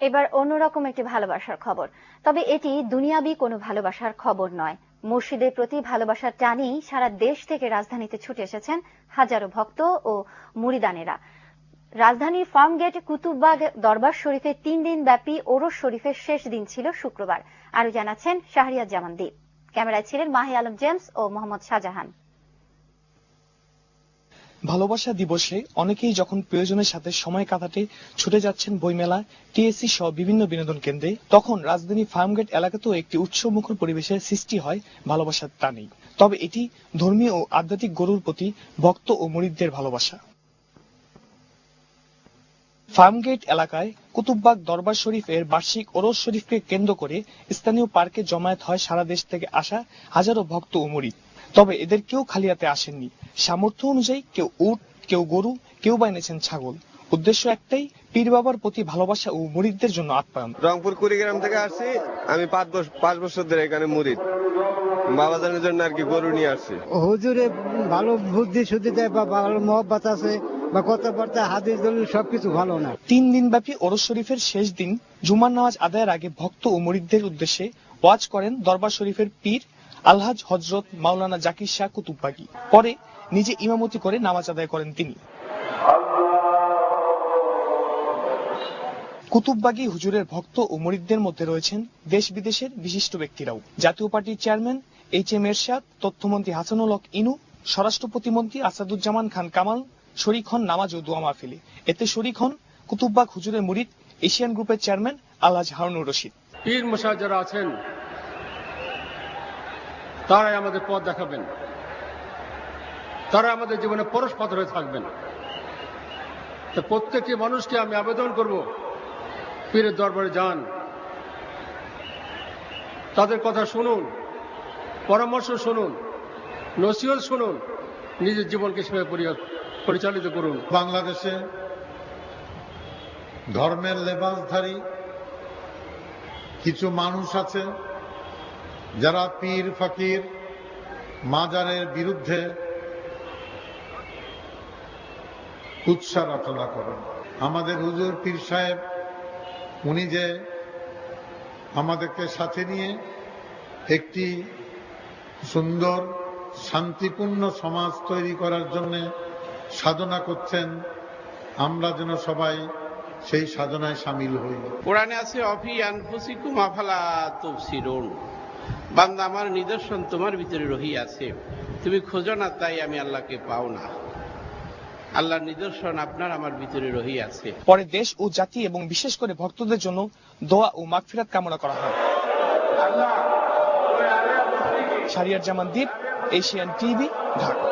এবার অন্যরকম একটি ভালোবাসার খবর। তবে এটি দুনিয়াবি কোনো ভালোবাসার খবর নয়। মসজিদের প্রতি ভালোবাসার টানেই সারা দেশ থেকে রাজধানীতে ছুটে এসেছেন হাজারো ভক্ত ও মুরিদানেরা। রাজধানীর ফার্মগেট কুতুববাগ দরবার শরীফে তিন দিন ব্যাপী ওরস শরীফের শেষ দিন ছিল শুক্রবার। আরও জানাচ্ছেন শাহরিয়ার জামান দ্বীপ। ক্যামেরায় ছিলেন মাহি আলম জেমস ও মোহাম্মদ শাহজাহান। ভালোবাসা দিবসে অনেকেই যখন প্রিয়জনের সাথে সময় কাটাতে ছুটে যাচ্ছেন বইমেলা, টিএসসি সহ বিভিন্ন বিনোদন কেন্দ্রে, তখন রাজধানী ফার্মগেট এলাকাতেও একটি উৎসবমুখর পরিবেশের সৃষ্টি হয় ভালোবাসার টানেই তবে এটি ধর্মীয় ও আধ্যাত্মিক গরুর প্রতি ভক্ত ও মুরিদদের ভালোবাসা। ফার্মগেট এলাকায় কুতুববাগ দরবার শরীফের বার্ষিক ওরস শরীফকে কেন্দ্র করে স্থানীয় পার্কে জমায়েত হয় সারা দেশ থেকে আসা হাজারো ভক্ত ও মুরিদ তবে এদের কেউ খালি হাতে আসেননি। সামর্থ্য অনুযায়ী কেউ উট কেউ গরু কেউ বা এনেছেন ছাগল। উদ্দেশ্য একটাই পীর বাবার প্রতি ভালোবাসা ও মুরিদদের জন্য আপ্যায়ন। রংপুর কুড়িগ্রাম থেকে আসছি আমি পাঁচ বছর পাঁচ বছর ধরে এখানে মুরিদ। বাবাজানের জন্য আর কি গরু নিয়ে আসছি। হুজুরে ভালো বুদ্ধি শুদ্ধি দেয় বা ভালো মহব্বত আছে বা কথাবার্তা হাদিস দলিল সবকিছু ভালো না। তিন দিনব্যাপী ওরস শরীফের শেষ দিন জুমার নামাজ আদায়ের আগে ভক্ত ও মুরিদদের উদ্দেশ্যে ওয়াজ করেন দরবার শরীফের পীর আলহাজ হজরত মাওলানা জাকির শাহ কুতুববাগি। পরে নিজে ইমামতি করে নামাজ আদায় করেন তিনি। কুতুববাগি হুজুরের ভক্ত ও মুরিদদের মধ্যে রয়েছেন দেশ বিদেশের বিশিষ্ট ব্যক্তিরাও। জাতীয় পার্টির চেয়ারম্যান এইচ এম এরশাদ, তথ্যমন্ত্রী হাসানুল হক ইনু, স্বরাষ্ট্র প্রতিমন্ত্রী আসাদুজ্জামান খান কামাল, শরিক হন নামাজ ও দোয়া মাহফিলে। এতে শরিক হন কুতুববাগ হুজুরের মুরিদ, এশিয়ান গ্রুপের চেয়ারম্যান আলহাজ হারুনুর রশিদ। পীর মশাই আছেন তারাই আমাদের পথ দেখাবেন। তারা আমাদের জীবনে পরশ হয়ে থাকবেন। তো প্রত্যেকটি মানুষকে আমি আবেদন করব, পীরের দরবারে যান। তাদের কথা শুনুন, পরামর্শ শুনুন, নসিহত শুনুন, নিজের জীবনকে সেভাবে পরি- পরিচালিত করুন। বাংলাদেশে ধর্মের লেবাসধারী কিছু মানুষ আছে যারা পীর, ফকির, মাজারের বিরুদ্ধে উৎসাহ রচনা করেন। আমাদের হুজুর পীর সাহেব, উনি যে আমাদেরকে সাথে নিয়ে একটি সুন্দর, শান্তিপূর্ণ সমাজ তৈরি করার জন্য সাধনা করছেন, আমরা যেন সবাই সেই সাধনায় সামিল হই। কোরআনে আছে, অফি আনফুসিকুম আফালা তুবসিরুন বান্দা আমার নিদর্শন তোমার ভিতরে রহিয়াছে তুমি খোঁজো না তাই আমি আল্লাহকে পাও না। আল্লাহর নিদর্শন আপনার আমার ভিতরে রহিয়াছে পরে দেশ ও জাতি এবং বিশেষ করে ভক্তদের জন্য দোয়া ও মাগফিরাত কামনা করা হয়। সারিয়ার জামান দ্বীপ এশিয়ান টিভি ঢাকা।